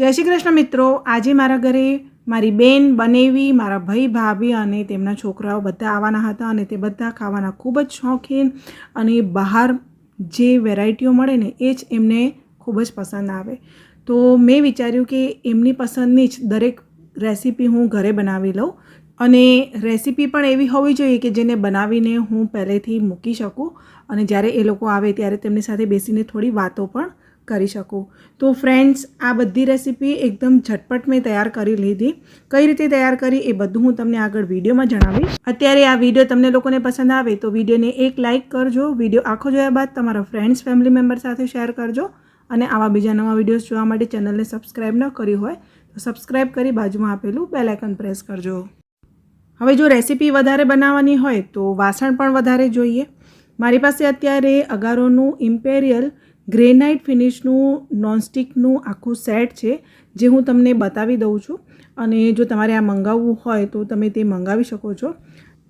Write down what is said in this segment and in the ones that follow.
જય શ્રી કૃષ્ણ મિત્રો. આજે મારા ઘરે મારી બેન, બનેવી, મારા ભાઈ, ભાભી અને તેમના છોકરાઓ બધા આવવાના હતા અને તે બધા ખાવાના ખૂબ જ શોખીન અને બહાર જે વેરાયટીઓ મળે ને એ જ એમને ખૂબ જ પસંદ આવે. તો મેં વિચાર્યું કે એમની પસંદની જ દરેક રેસીપી હું ઘરે બનાવી લઉં અને રેસીપી પણ એવી હોવી જોઈએ કે જેને બનાવીને હું પહેલેથી મૂકી શકું અને જ્યારે એ લોકો આવે ત્યારે તેમની સાથે બેસીને થોડી વાતો પણ કરી શકું. તો ફ્રેન્ડ્સ આ બધી રેસીપી એકદમ ઝટપટ મેં તૈયાર કરી લીધી. કઈ રીતે તૈયાર કરી એ બધું હું તમને આગળ વિડીયોમાં જણાવીશ. અત્યારે આ વીડિયો તમને લોકોને પસંદ આવે તો વિડીયોને એક લાઇક કરજો. વીડિયો આખો જોયા બાદ તમારા ફ્રેન્ડ્સ ફેમિલી મેમ્બર સાથે શેર કરજો. અને આવા બીજા નવા વિડીયોઝ જોવા માટે ચેનલને સબસ્ક્રાઈબ ન કરી હોય તો સબસ્ક્રાઈબ કરી બાજુમાં આપેલું બેલ પ્રેસ કરજો. હવે જો રેસીપી વધારે બનાવવાની હોય તો વાસણ પણ વધારે જોઈએ. મારી પાસે અત્યારે અગારોનું ઇમ્પેરિયલ ગ્રેનાઇટ ફિનિશનું, નોનસ્ટિકનું આખું સેટ છે, જે હું તમને બતાવી દઉં છું. અને જો તમારે આ મંગાવવું હોય તો તમે તે મંગાવી શકો છો.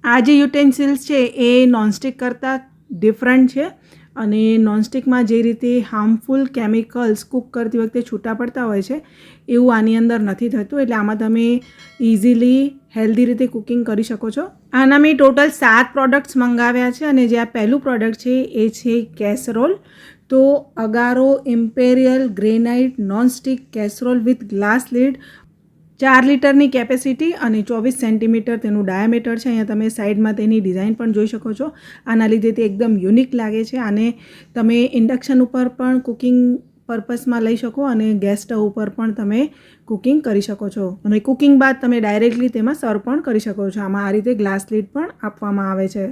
આ જે યુટેન્સિલ્સ છે, એ નોનસ્ટિક કરતાં ડિફરન્ટ છે. અને નોનસ્ટિકમાં જે રીતે હાર્મફુલ કેમિકલ્સ કૂક કરતી વખતે છૂટા પડતા હોય છે, એવું આની અંદર નથી થતું. એટલે આમાં તમે ઇઝીલી હેલ્ધી રીતે કુકિંગ કરી શકો છો. આના મેં ટોટલ સાત પ્રોડક્ટ્સ મંગાવ્યા છે અને જે આ પહેલું પ્રોડક્ટ છે, એ છે કેસરોલ તો Agaro imperial granite nonstick casserole with glass lid ચાર લીટરની કેપેસિટી અને ચોવીસ સેન્ટીમીટર તેનું ડાયામીટર છે. અહીંયા તમે સાઈડમાં તેની ડિઝાઇન પણ જોઈ શકો છો. આના લીધે તે એકદમ યુનિક લાગે છે અને તમે ઇન્ડક્શન ઉપર પણ કુકિંગ પર્પસમાં લઈ શકો અને ગેસ સ્ટવ ઉપર પણ તમે કુકિંગ કરી શકો છો. અને કુકિંગ બાદ તમે ડાયરેક્ટલી તેમાં સર્વ પણ કરી શકો છો. આમાં આ રીતે ગ્લાસ લીડ પણ આપવામાં આવે છે.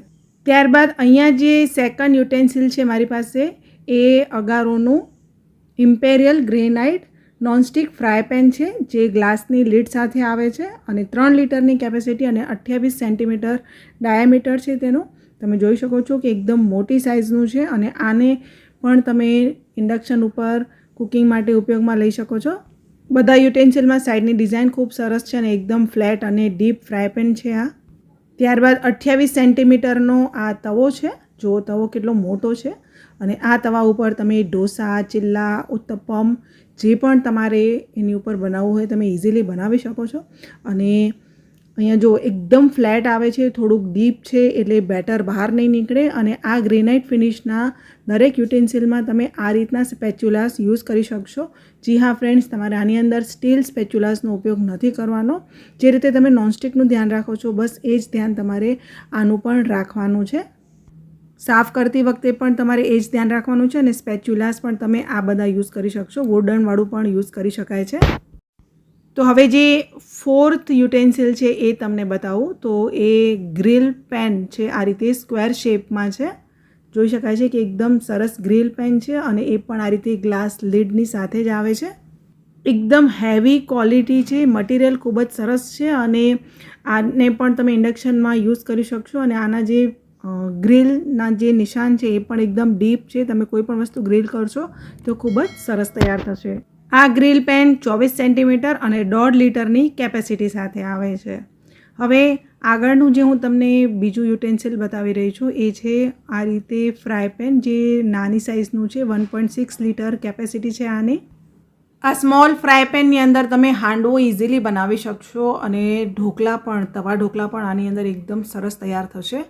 ત્યારબાદ અહીંયા જે સેકન્ડ યુટેન્સિલ છે મારી પાસે એ અગારોનું imperial granite nonstick fry pan છે, જે ગ્લાસની લીડ સાથે આવે છે અને ત્રણ લીટરની કેપેસિટી અને અઠ્યાવીસ સેન્ટીમીટર ડાયામીટર છે તેનું. તમે જોઈ શકો છો કે એકદમ મોટી સાઇઝનું છે અને આને પણ તમે ઇન્ડક્શન ઉપર કુકિંગ માટે ઉપયોગમાં લઈ શકો છો. બધા યુટેન્સિલમાં સાઈડની ડિઝાઇન ખૂબ સરસ છે અને એકદમ ફ્લેટ અને ડીપ ફ્રાય પેન છે આ. ત્યારબાદ અઠ્યાવીસ સેન્ટીમીટરનો આ તવો છે. જો તવો કેટલો મોટો છે. અને આ તવા ઉપર તમે ઢોસા, ચિલ્લા, ઉત્તપમ જે પણ તમારે એની ઉપર બનાવવું હોય તમે ઇઝીલી બનાવી શકો છો. અને અહીંયા જો એકદમ ફ્લેટ આવે છે, થોડુંક ડીપ છે એટલે બેટર બહાર નહીં નીકળે અને આ ગ્રેનાઇટ ફિનિશના દરેક યુટેન્સિલમાં તમે આ રીતના સ્પેચ્યુલાસ યુઝ કરી શકશો. જી હા ફ્રેન્ડ્સ તમારે આની અંદર સ્ટીલ સ્પેચ્યુલાસનો ઉપયોગ નથી કરવાનો. જે રીતે તમે નોનસ્ટિકનું ધ્યાન રાખો છો, બસ એ જ ધ્યાન તમારે આનું પણ રાખવાનું છે. સાફ કરતી વખતે પણ તમારે એ જ ધ્યાન રાખવાનું છે અને સ્પેચ્યુલાસ પણ તમે આ બધા યુઝ કરી શકશો. વુડનવાળું પણ યુઝ કરી શકાય છે. તો હવે જે ફોર્થ યુટેન્સિલ છે એ તમને બતાવું. તો એ ગ્રીલ પેન છે, આ રીતે સ્ક્વેર શેપમાં છે. જોઈ શકાય છે કે એકદમ સરસ ગ્રીલ પેન છે અને એ પણ આ રીતે ગ્લાસ લીડની સાથે જ આવે છે. એકદમ હેવી ક્વોલિટી છે મટીરિયલ ખૂબ જ સરસ છે અને આને પણ તમે ઇન્ડક્શનમાં યુઝ કરી શકશો અને આના જે ગ્રીલના જે નિશાન છે એ પણ એકદમ ડીપ છે. તમે કોઈ પણ વસ્તુ ગ્રીલ કરશો તો ખૂબ જ સરસ તૈયાર થશે. આ ગ્રીલ પેન ચોવીસ સેન્ટીમીટર અને દોઢ લીટરની કેપેસિટી સાથે આવે છે. હવે આગળનું જે હું તમને બીજું યુટેન્સિલ બતાવી રહી છું એ છે આ રીતે ફ્રાય પેન જે નાની સાઇઝનું છે, one point six litre capacity છે આની. આ સ્મોલ ફ્રાય પેનની અંદર તમે હાંડવો ઇઝીલી બનાવી શકશો અને ઢોકળા પણ, તવા ઢોકળા પણ આની અંદર એકદમ સરસ તૈયાર થશે.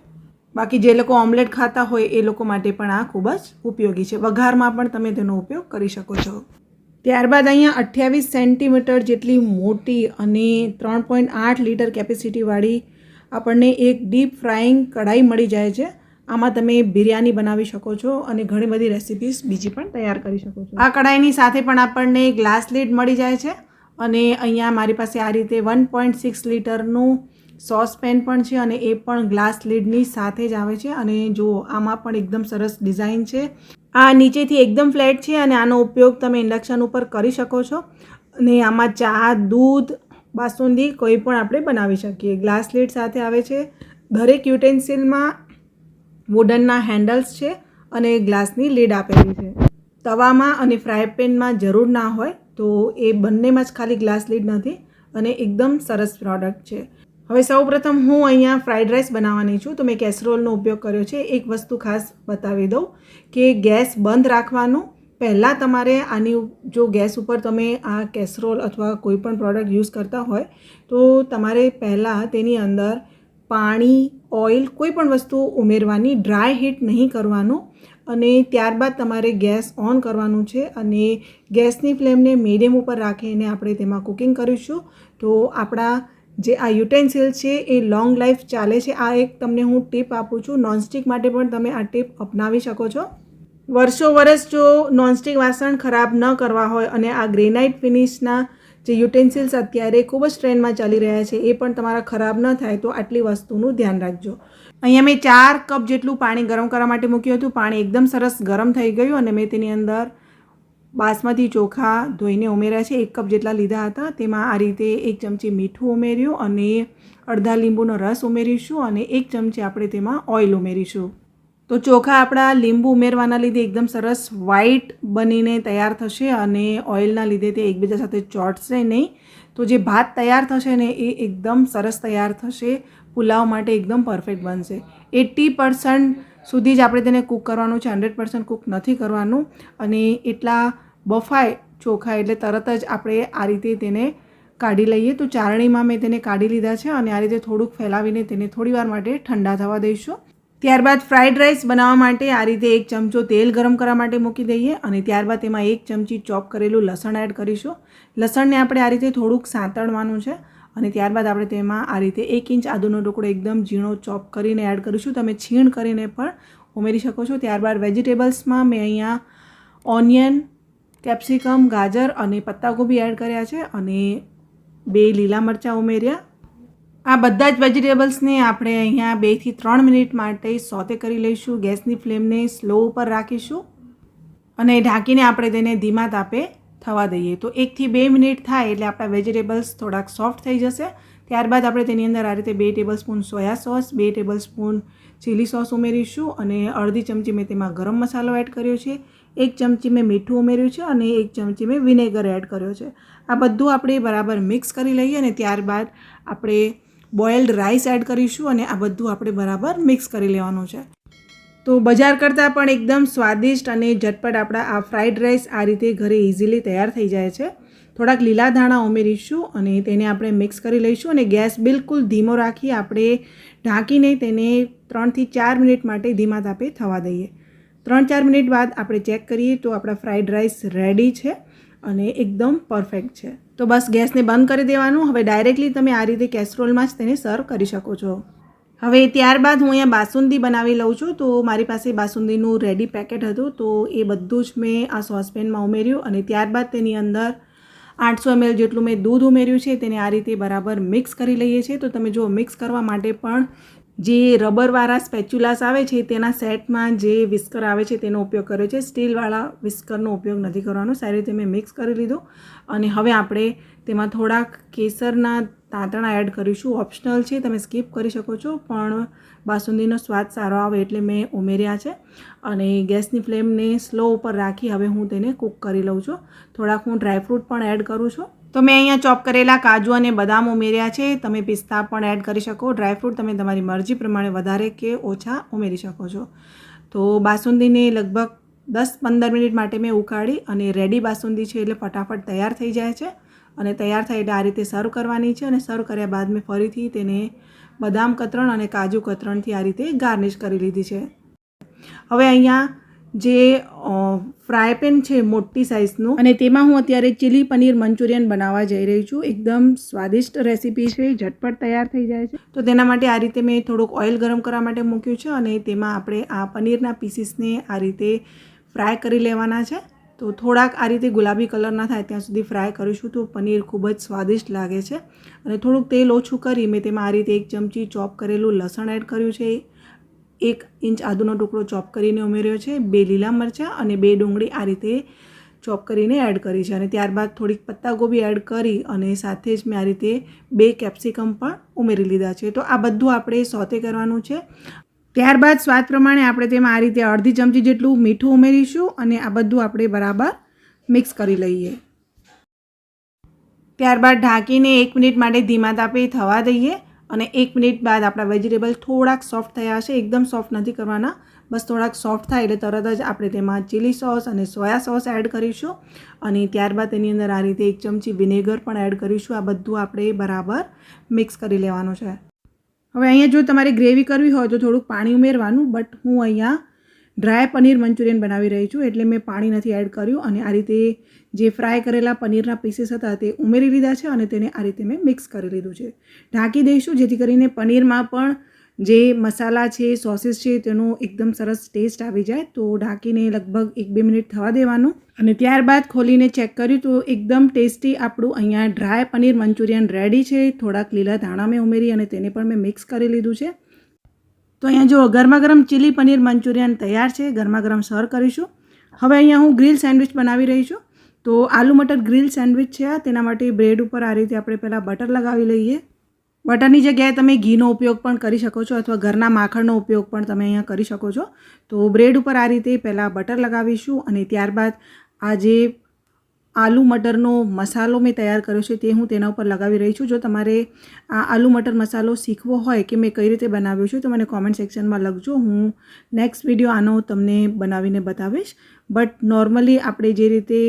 બાકી જે લોકો ઓમલેટ ખાતા હોય એ લોકો માટે પણ આ ખૂબ જ ઉપયોગી છે. વઘારમાં પણ તમે તેનો ઉપયોગ કરી શકો છો. ત્યારબાદ અહીંયા અઠ્યાવીસ સેન્ટીમીટર જેટલી મોટી અને ત્રણ પોઈન્ટ આઠ લીટર કેપેસિટીવાળી આપણને એક ડીપ ફ્રાઈંગ કઢાઈ મળી જાય છે. આમાં તમે બિરયાની બનાવી શકો છો અને ઘણી બધી રેસિપીસ બીજી પણ તૈયાર કરી શકો છો. આ કઢાઈની સાથે પણ આપણને ગ્લાસ લીડ મળી જાય છે અને અહીંયા મારી પાસે આ રીતે વન પોઈન્ટ સિક્સ લીટરનું સોસ પેન પણ છે અને એ પણ ગ્લાસ લીડની સાથે જ આવે છે અને જુઓ આમાં પણ એકદમ સરસ ડિઝાઇન છે. આ નીચેથી એકદમ ફ્લેટ છે અને આનો ઉપયોગ તમે ઇન્ડક્શન ઉપર કરી શકો છો. અને આમાં ચા, દૂધ, બાસુંદી કોઈ પણ આપણે બનાવી શકીએ. ગ્લાસ લીડ સાથે આવે છે. દરેક યુટેન્સિલમાં વુડનના હેન્ડલ્સ છે અને ગ્લાસની લીડ આપેલી છે. તવામાં અને ફ્રાય પેનમાં જરૂર ના હોય તો એ બંનેમાં જ ખાલી ગ્લાસ લીડ નથી અને એકદમ સરસ પ્રોડક્ટ છે. હવે સૌપ્રથમ હું અહીંયા ફ્રાઈડ રાઈસ બનાવવાની છું તો મેં કેસરોલનો ઉપયોગ કર્યો છે. એક વસ્તુ ખાસ બતાવી દઉં કે ગેસ બંધ રાખવાનું. પહેલાં તમારે આની જો ગેસ ઉપર તમે આ કેસરોલ અથવા કોઈ પણ પ્રોડક્ટ યુઝ કરતા હોય, તો તમારે પહેલાં તેની અંદર પાણી ઓઇલ કોઈ પણ વસ્તુ ઉમેરવાની ડ્રાય હીટ નહીં કરવાનું અને ત્યારબાદ તમારે ગેસ ઓન કરવાનું છે અને ગેસની ફ્લેમને મીડિયમ ઉપર રાખીને આપણે તેમાં કુકિંગ કરીશું. તો આપણા જે આ યુટેન્સિલ છે એ લોંગ લાઈફ ચાલે છે. આ એક તમને હું ટીપ આપું છું. નોનસ્ટિક માટે પણ તમે આ ટીપ અપનાવી શકો છો. વર્ષો વર્ષ જો નોનસ્ટિક વાસણ ખરાબ ન કરવા હોય અને આ ગ્રેનાઇટ ફિનિશના જે યુટેન્સિલ્સ અત્યારે ખૂબ જ ટ્રેન્ડમાં ચાલી રહ્યા છે, એ પણ તમારા ખરાબ ન થાય, તો આટલી વસ્તુનું ધ્યાન રાખજો. અહીંયા મેં ચાર કપ જેટલું પાણી ગરમ કરવા માટે મૂક્યું હતું. પાણી એકદમ સરસ ગરમ થઈ ગયું અને મેં તેની અંદર બાસમતી ચોખા ધોઈને ઉમેર્યા છે, એક કપ જેટલા લીધા હતા. તેમાં આ રીતે એક ચમચી મીઠું ઉમેર્યું અને અડધા લીંબુનો રસ ઉમેરીશું અને એક ચમચી આપણે તેમાં ઓઇલ ઉમેરીશું. તો ચોખા આપણા લીંબુ ઉમેરવાના લીધે એકદમ સરસ વ્હાઈટ બનીને તૈયાર થશે અને ઓઇલના લીધે તે એકબીજા સાથે ચોટશે નહીં. તો જે ભાત તૈયાર થશે ને એ એકદમ સરસ તૈયાર થશે, પુલાવ માટે એકદમ પરફેક્ટ બનશે. એટી પર્સન્ટ સુધી જ આપણે તેને કૂક કરવાનું છે. હંડ્રેડ પર્સન્ટ કૂક નથી કરવાનું અને એટલા બફાય ચોખા એટલે તરત જ આપણે આ રીતે તેને કાઢી લઈએ. તો ચારણીમાં મેં તેને કાઢી લીધા છે અને આ રીતે થોડુંક ફેલાવીને તેને થોડીવાર માટે ઠંડા થવા દઈશું. ત્યારબાદ ફ્રાઈડ રાઈસ બનાવવા માટે આ રીતે એક ચમચો તેલ ગરમ કરવા માટે મૂકી દઈએ અને ત્યારબાદ તેમાં એક ચમચી ચોપ કરેલું લસણ એડ કરીશું. લસણને આપણે આ રીતે થોડુંક સાંતળવાનું છે. અને ત્યારબાદ આપણે તેમાં આ રીતે એક ઇંચ આદુનો ટુકડો એકદમ ઝીણો ચોપ કરીને એડ કરીશું. તમે છીણ કરીને પણ ઉમેરી શકો છો. ત્યારબાદ વેજીટેબલ્સમાં મેં અહીંયા ઓનિયન, કેપ્સિકમ, ગાજર અને પત્તાકોબી એડ કર્યા છે અને બે લીલા મરચાં ઉમેર્યા. આ બધા જ વેજીટેબલ્સને આપણે અહીંયા બેથી ત્રણ મિનિટ માટે સોતે કરી લઈશું. ગેસની ફ્લેમને સ્લો ઉપર રાખીશું અને ઢાંકીને આપણે તેને ધીમા તાપે થવા દઈએ. તો એકથી બે મિનિટ થાય એટલે આપણા વેજીટેબલ્સ થોડાક સોફ્ટ થઈ જશે. ત્યારબાદ આપણે તેની અંદર આ રીતે બે ટેબલ સ્પૂન સોયા સોસ, બે ટેબલ સ્પૂન ચીલી સોસ ઉમેરીશું અને અડધી ચમચી મેં તેમાં ગરમ મસાલો એડ કર્યો છે. એક ચમચી મેં મીઠું ઉમેર્યું છે અને એક ચમચી મેં વિનેગર એડ કર્યો છે. આ બધું આપણે બરાબર મિક્સ કરી લઈએ અને ત્યારબાદ આપણે બોઇલ્ડ રાઈસ એડ કરીશું અને આ બધું આપણે બરાબર મિક્સ કરી લેવાનું છે. તો બજાર કરતાં પણ એકદમ સ્વાદિષ્ટ અને ઝટપટ આપણા આ ફ્રાઈડ રાઈસ આ રીતે ઘરે ઇઝીલી તૈયાર થઈ જાય છે. થોડાક લીલા ધાણા ઉમેરીશું અને તેને આપણે મિક્સ કરી લઈશું અને ગેસ બિલકુલ ધીમો રાખી આપણે ઢાંકીને તેને ત્રણથી ચાર મિનિટ માટે ધીમા તાપે થવા દઈએ. ત્રણ ચાર મિનિટ બાદ આપણે ચેક કરીએ તો આપણા ફ્રાઈડ રાઈસ રેડી છે અને એકદમ પરફેક્ટ છે. તો બસ ગેસને બંધ કરી દેવાનું. હવે ડાયરેક્ટલી તમે આ રીતે કેસરોલમાં જ તેને સર્વ કરી શકો છો. હવે ત્યારબાદ હું અહીંયા બાસુંદી બનાવી લઉં છું. તો મારી પાસે બાસુંદીનું રેડી પેકેટ હતું. તો એ બધું જ મેં આ સોસપેનમાં ઉમેર્યું અને ત્યારબાદ તેની અંદર આઠસો એમએલ જેટલું મેં દૂધ ઉમેર્યું છે. તેને આ રીતે બરાબર મિક્સ કરી લઈએ છીએ. તો તમે જો મિક્સ કરવા માટે પણ જે રબરવાળા સ્પેચ્યુલાસ આવે છે, તેના સેટમાં જે વિસ્કર આવે છે, તેનો ઉપયોગ કર્યો છે. સ્ટીલવાળા વિસ્કરનો ઉપયોગ નથી કરવાનો. સારી રીતે મેં મિક્સ કરી લીધું. અને હવે આપણે તેમાં થોડાક કેસરના તાંતણા એડ કરીશું. ઓપ્શનલ છે, તમે સ્કીપ કરી શકો છો, પણ બાસુંદીનો સ્વાદ સારો આવે એટલે મેં ઉમેર્યા છે. અને ગેસની ફ્લેમને સ્લો ઉપર રાખી હવે હું તેને કૂક કરી લઉં છું. થોડાક હું ડ્રાયફ્રૂટ પણ એડ કરું છું. તો મેં અહીંયા ચોપ કરેલા કાજુ અને બદામ ઉમેર્યા છે. તમે પિસ્તા પણ એડ કરી શકો. ડ્રાયફ્રૂટ તમે તમારી મરજી પ્રમાણે વધારે કે ઓછા ઉમેરી શકો છો. તો બાસુંદીને લગભગ દસ પંદર મિનિટ માટે મેં ઉકાળી અને રેડી બાસુંદી છે એટલે ફટાફટ તૈયાર થઈ જાય છે. અને તૈયાર થાય એટલે આ રીતે સર્વ કરવાની છે અને સર્વ કર્યા બાદ મેં ફરીથી તેને બદામ કતરણ અને કાજુ કતરણથી આ રીતે ગાર્નિશ કરી લીધી છે. હવે અહીંયા જે ફ્રાય પેન છે મોટી સાઇઝનું અને તેમાં હું અત્યારે ચીલી પનીર મંચુરિયન બનાવવા જઈ રહી છું. એકદમ સ્વાદિષ્ટ રેસીપી છે ઝટપટ તૈયાર થઈ જાય છે. તો તેના માટે આ રીતે મેં થોડુંક ઓઇલ ગરમ કરવા માટે મૂક્યું છે અને તેમાં આપણે આ પનીરના પીસીસને આ રીતે ફ્રાય કરી લેવાના છે. તો થોડાક આ રીતે ગુલાબી કલર ના થાય ત્યાં સુધી ફ્રાય કરીશું તો પનીર ખૂબ જ સ્વાદિષ્ટ લાગે છે. અને થોડુંક તેલ ઓછું કરી મેં તેમાં આ રીતે એક ચમચી ચોપ કરેલું લસણ એડ કર્યું છે. એક ઇંચ આદુનો ટુકડો ચોપ કરીને ઉમેર્યો છે. બે લીલા મરચાં અને બે ડુંગળી આ રીતે ચોપ કરીને એડ કરી છે. અને ત્યારબાદ થોડીક પત્તાગોબી એડ કરી અને સાથે જ મેં આ રીતે બે કેપ્સિકમ પણ ઉમેરી લીધા છે. તો આ બધું આપણે સોતે કરવાનું છે. ત્યારબાદ સ્વાદ પ્રમાણે આપણે તેમાં આ રીતે અડધી ચમચી જેટલું મીઠું ઉમેરીશું અને આ બધું આપણે બરાબર મિક્સ કરી લઈએ. ત્યારબાદ ઢાંકીને એક મિનિટ માટે ધીમા તાપે થવા દઈએ અને એક મિનિટ બાદ આપણા વેજીટેબલ થોડાક સોફ્ટ થયા હશે. એકદમ સોફ્ટ નથી કરવાના, બસ થોડાક સોફ્ટ થાય એટલે તરત જ આપણે તેમાં ચીલી સોસ અને સોયા સોસ એડ કરીશું અને ત્યારબાદ તેની અંદર આ રીતે એક ચમચી વિનેગર પણ એડ કરીશું. આ બધું આપણે બરાબર મિક્સ કરી લેવાનું છે. હવે અહીંયા જો તમારે ગ્રેવી કરવી હોય તો થોડુંક પાણી ઉમેરવાનું બટ હું અહીંયા ડ્રાય પનીર મંચુરિયન બનાવી રહી છું, એટલે મેં પાણી નથી એડ કર્યું અને આ રીતે જે ફ્રાય કરેલા પનીરના પીસીસ હતા તે ઉમેરી લીધા છે અને તેને આ રીતે મેં મિક્સ કરી લીધું છે. ઢાંકી દઈશું જેથી કરીને પનીરમાં પણ જે મસાલા છે, સોસીસ છે, તેનો એકદમ સરસ ટેસ્ટ આવી જાય તો ઢાંકીને લગભગ એક બે મિનિટ થવા દેવાનું. અને ત્યારબાદ ખોલીને ચેક કર્યું તો એકદમ ટેસ્ટી આપણું અહીંયા ડ્રાય પનીર મંચુરિયન રેડી છે. થોડાક લીલા ધાણા મેં ઉમેરી અને તેને પણ મેં મિક્સ કરી લીધું છે. તો અહીંયા જો ગરમા ગરમ ચીલી પનીર મંચુરિયન તૈયાર છે ગરમા ગરમ સર્વ કરીશું. હવે અહીંયા હું ગ્રીલ સેન્ડવિચ બનાવી રહી છું. તો આલુ મટર ગ્રીલ સેન્ડવિચ છે તેના માટે બ્રેડ ઉપર આ રીતે આપણે પહેલાં બટર લગાવી લઈએ. બટરની જગ્યાએ તમે ઘીનો ઉપયોગ પણ કરી શકો છો અથવા ઘરના માખણનો ઉપયોગ પણ તમે અહીંયા કરી શકો છો. તો બ્રેડ ઉપર આ રીતે પહેલાં બટર લગાવીશું અને ત્યારબાદ આ જે આલુ મટરનો મસાલો મેં તૈયાર કર્યો છે તે હું તેના ઉપર લગાવી રહી છું. જો તમારે આ આલુ મટર મસાલો શીખવો હોય કે મેં કઈ રીતે બનાવ્યો છું તો મને કોમેન્ટ સેક્શનમાં લખજો. હું નેક્સ્ટ વીડિયો આનો તમને બનાવીને બતાવીશ. બટ નોર્મલી આપણે જે રીતે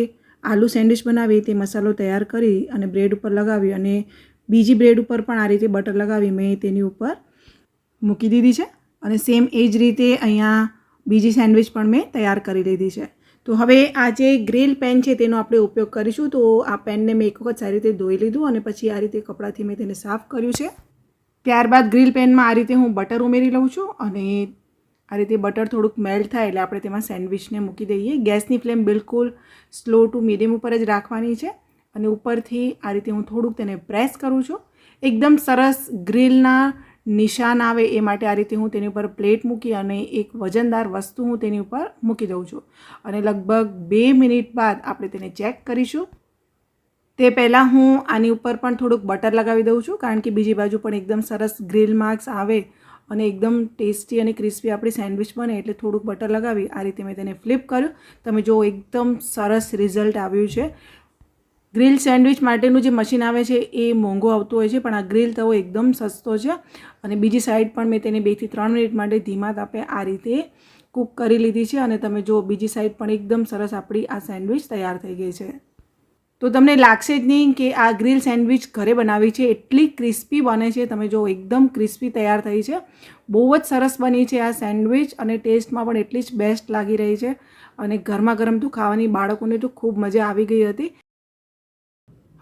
આલુ સેન્ડવિચ બનાવીએ તે મસાલો તૈયાર કરી અને બ્રેડ ઉપર લગાવી અને બીજી બ્રેડ ઉપર પણ આ રીતે બટર લગાવી મેં તેની ઉપર મૂકી દીધી છે અને સેમ એ જ રીતે અહીંયા બીજી સેન્ડવિચ પણ મેં તૈયાર કરી લીધી છે. તો હવે આ જે ગ્રીલ પેન છે તેનો આપણે ઉપયોગ કરીશું. તો આ પેનને મેં એક વખત સારી રીતે ધોઈ લીધું અને પછી આ રીતે કપડાથી મેં તેને સાફ કર્યું છે. ત્યારબાદ ગ્રીલ પેનમાં આ રીતે હું બટર ઉમેરી લઉં છું અને આ રીતે બટર થોડુંક મેલ્ટ થાય એટલે આપણે તેમાં સેન્ડવિચને મૂકી દઈએ. ગેસની ફ્લેમ બિલકુલ સ્લો ટુ મીડિયમ ઉપર જ રાખવાની છે. અને ઉપરથી આ રીતે હું થોડુંક તેને પ્રેસ કરું છું. એકદમ સરસ ગ્રીલના નિશાન આવે એ માટે આ રીતે હું તેની ઉપર પ્લેટ મૂકી અને એક વજનદાર વસ્તુ હું તેની ઉપર મૂકી દઉં છું. અને લગભગ બે મિનિટ બાદ આપણે તેને ચેક કરીશું. તે પહેલાં હું આની ઉપર પણ થોડુંક બટર લગાવી દઉં છું, કારણ કે બીજી બાજુ પણ એકદમ સરસ ગ્રીલ માર્ક્સ આવે અને એકદમ ટેસ્ટી અને ક્રિસ્પી આપણી સેન્ડવિચ બને એટલે થોડુંક બટર લગાવી આ રીતે મેં તેને ફ્લિપ કર્યું. તમે જો એકદમ સરસ રિઝલ્ટ આવ્યું છે. ગ્રીલ સેન્ડવિચ માટેનું જે મશીન આવે છે, એ મોંઘો આવતું હોય છે, પણ આ ગ્રીલ તવો એકદમ સસ્તો છે. અને બીજી સાઈડ પણ મેં તેને બેથી ત્રણ મિનિટ માટે ધીમા તાપે આ રીતે કૂક કરી લીધી છે અને તમે જો બીજી સાઈડ પણ એકદમ સરસ આપણી આ સેન્ડવિચ તૈયાર થઈ ગઈ છે. તો તમને લાગશે જ નહીં કે આ ગ્રીલ સેન્ડવિચ ઘરે બનાવી છે, એટલી ક્રિસ્પી બને છે. તમે જો એકદમ ક્રિસ્પી તૈયાર થઈ છે. બહુ જ સરસ બની છે આ સેન્ડવિચ અને ટેસ્ટમાં પણ એટલી જ બેસ્ટ લાગી રહી છે. અને ગરમા ગરમ તો ખાવાની બાળકોને તો ખૂબ મજા આવી ગઈ હતી.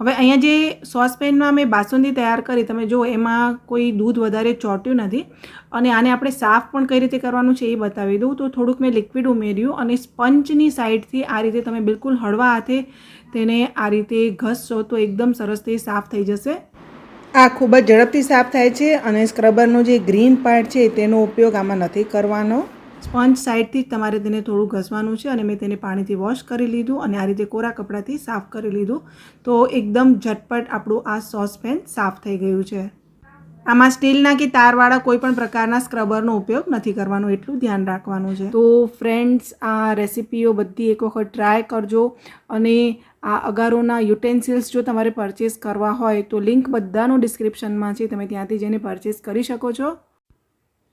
હવે અહીંયા જે સોસપેનમાં મેં બાસુંદી તૈયાર કરી, તમે જો એમાં કોઈ દૂધ વધારે ચોટ્યું નથી. અને આને આપણે સાફ પણ કઈ રીતે કરવાનું છે એ બતાવી દઉં. તો થોડુંક મેં લિક્વિડ ઉમેર્યું અને સ્પંચની સાઈડથી આ રીતે તમે બિલકુલ હળવા હાથે તેને આ રીતે ઘસશો તો એકદમ સરસ તે સાફ થઈ જશે. આ ખૂબ જ ઝડપથી સાફ થાય છે અને સ્ક્રબરનો જે ગ્રીન પાર્ટ છે તેનો ઉપયોગ આમાં નથી કરવાનો. સ્પંચ સાઈડથી જ તમારે તેને થોડું ઘસવાનું છે અને મેં તેને પાણીથી વોશ કરી લીધું અને આ રીતે કોરા કપડાથી સાફ કરી લીધું. તો એકદમ ઝટપટ આપણું આ સોસ પેન સાફ થઈ ગયું છે. આમાં સ્ટીલના કે તારવાળા કોઈ પણ પ્રકારના સ્ક્રબરનો ઉપયોગ નથી કરવાનો, એટલું ધ્યાન રાખવાનું છે. તો ફ્રેન્ડ્સ, આ રેસિપીઓ બધી એક વખત ટ્રાય કરજો અને આ અગારોના યુટેન્સિલ્સ જો તમારે પરચેસ કરવા હોય તો લિંક બધાનું ડિસ્ક્રિપ્શનમાં છે, તમે ત્યાંથી જઈને પરચેસ કરી શકો છો.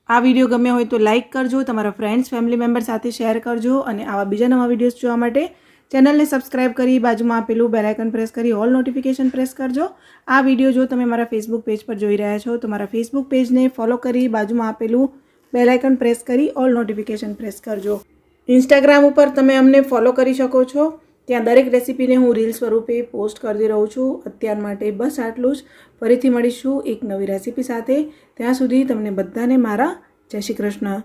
આ વીડિયો ગમ્યો હોય તો લાઇક કરજો, તમારા ફ્રેન્ડ્સ ફેમિલી મેમ્બર સાથે શેર કરજો અને આવા બીજા નવા વિડીયોઝ જોવા માટે ચેનલને સબસ્ક્રાઇબ કરી બાજુમાં આપેલું બેલાઇકન પ્રેસ કરી ઓલ નોટિફિકેશન પ્રેસ કરજો. આ વીડિયો જો તમે મારા ફેસબુક પેજ પર જોઈ રહ્યા છો, તો મારા ફેસબુક પેજને ફોલો કરી બાજુમાં આપેલું બેલાઇકન પ્રેસ કરી ઓલ નોટિફિકેશન પ્રેસ કરજો. ઇન્સ્ટાગ્રામ ઉપર તમે અમને ફોલો કરી શકો છો. ત્યાં દરેક રેસિપીને હું રીલ સ્વરૂપે પોસ્ટ કરતી રહું છું. અત્યાર માટે બસ આટલું જ. ફરીથી મળીશું એક નવી રેસિપી સાથે. ત્યાં સુધી તમને બધાને મારા જય શ્રી કૃષ્ણ.